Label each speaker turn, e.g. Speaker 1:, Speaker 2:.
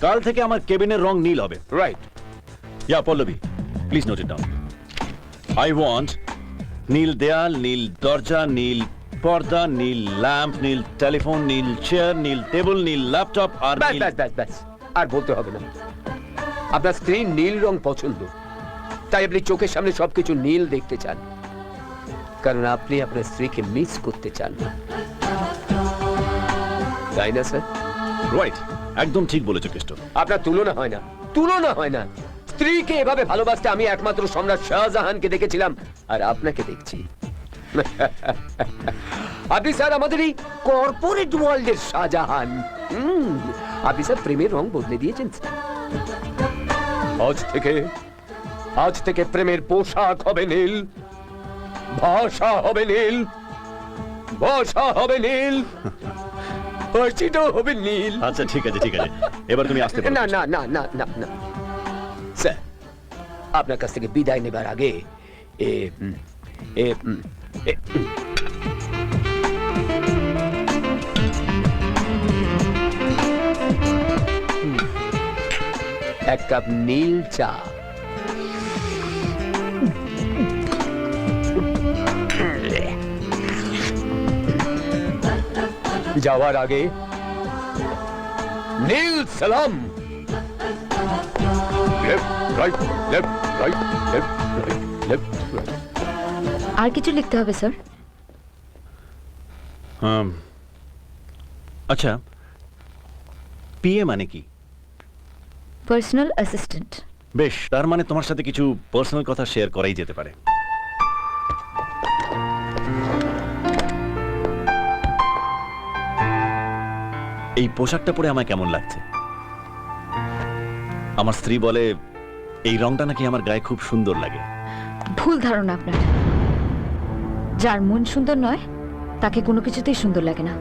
Speaker 1: কাল থেকে আমার কেবিনের রং নীল হবে।
Speaker 2: Right
Speaker 1: yeah Pallavi please note it down I want নীল দেয়াল নীল দরজা নীল পর্দা নীল ল্যাম্প নীল টেলিফোন নীল চেয়ার নীল টেবিল নীল ল্যাপটপ আর
Speaker 2: ব্যাস
Speaker 1: নীল
Speaker 2: ব্যাস ব্যাস ব্যাস। আর বলতে হবে না। আপনার স্ত্রীর নীল রং পছন্দ। তাই আপনি চোখের সামনে সবকিছু নীল দেখতে চান। কারণ আপনি আপনার স্ত্রীকে মিস করতে চান। না তাই না স্যার?
Speaker 1: রাইট একদম ঠিক বলেছ কেষ্ট
Speaker 2: আপনার তুলনা হয় না, তুলনা হয় না। স্ত্রীকে এভাবে ভালোবাসতে আমি একমাত্র সম্রাট শাহজাহানকে দেখেছিলাম, আর আপনাকে দেখছি। আপনি স্যার, আমাদের এই কর্পোরেট ওয়ার্ল্ডের শাহজাহান। আপনি স্যার, প্রেমের রং বদলে দিয়েছেন আজ থেকে আজ থেকে প্রেমের পোশাক হবে নীল, ভাষা হবে নীল, ভাষা হবে নীল। হাসিটাও হবে নীল।
Speaker 1: আচ্ছা ঠিক আছে ঠিক আছে। এবার তুমি আসতে পারো।
Speaker 2: না না না না না না। স্যার আপনার কাছ থেকে বিদায় নেবার আগে এ উম, এ উম, এ, উম, এক কাপ নীল চা। যাওয়ার আগে নীল সালাম।
Speaker 3: আর কিছু লিখতে হবে স্যার?
Speaker 1: হুম। আচ্ছা পিএ মানে কি?
Speaker 3: পার্সোনাল অ্যাসিস্ট্যান্ট
Speaker 1: বেশ তার মানে তোমার সাথে কিছু পার্সোনাল কথা শেয়ার করাই যেতে পারে। এই পোশাকটা পরে আমায় কেমন লাগছে? আমার স্ত্রী বলে, এই রংটা নাকি আমার গায়ে খুব সুন্দর লাগে।
Speaker 3: ভুল ধারণা আপনার। যার মন সুন্দর নয়, তাকে কোনো কিছুতেই সুন্দর লাগে না।